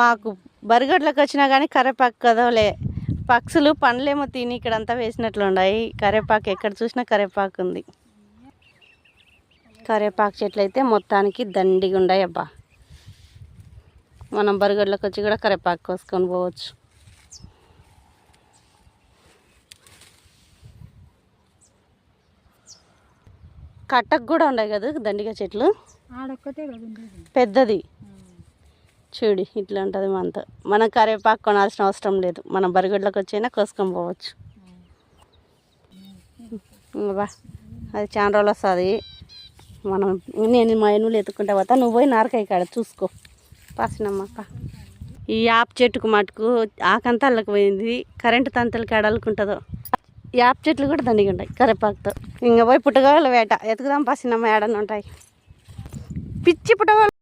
మాకు బరిగడ్లకు వచ్చినా కానీ కరేపాకు కదవలే. పక్షులు పండ్లేమో తిని ఇక్కడంతా వేసినట్లు ఉన్నాయి కరేపాకు ఎక్కడ చూసినా కరేపాకు ఉంది. కరేపాకు చెట్లు అయితే మొత్తానికి దండిగా ఉన్నాయి అబ్బా. మనం బరిగడ్లకు వచ్చి కూడా కరేపాకు కోసుకొని పోవచ్చు. కట్టకు కూడా ఉన్నాయి కదా దండిగా చెట్లు? పెద్దది. చూడు ఇట్లా ఉంటుంది మనతో మనం కరివేపాకు కొనాల్సిన అవసరం లేదు. మనం బరిగడ్లకు వచ్చైనా కోసుకొని పోవచ్చు. బా అది చాలా రోజులు వస్తుంది. మనం నేను మా ఎనువులు ఎత్తుకుంటా పోతా. నువ్వు పోయి నారకాయ కాడ చూసుకో. పాసినమ్మక్క ఈ యాప్ చెట్టుకు మటుకు ఆకంతా అల్లకి పోయింది. కరెంటు తంతలు కాడలుకుంటుందో యాప్ చెట్లు కూడా దండిగా ఉంటాయి కరివేపాకుతో ఇంకా పోయి పుట్టగోళ్ళ వేట. ఎతుకుదాం పాసినమ్మ ఏడన్నా ఉంటాయి. పిచ్చి పుట్టగోళ్ళు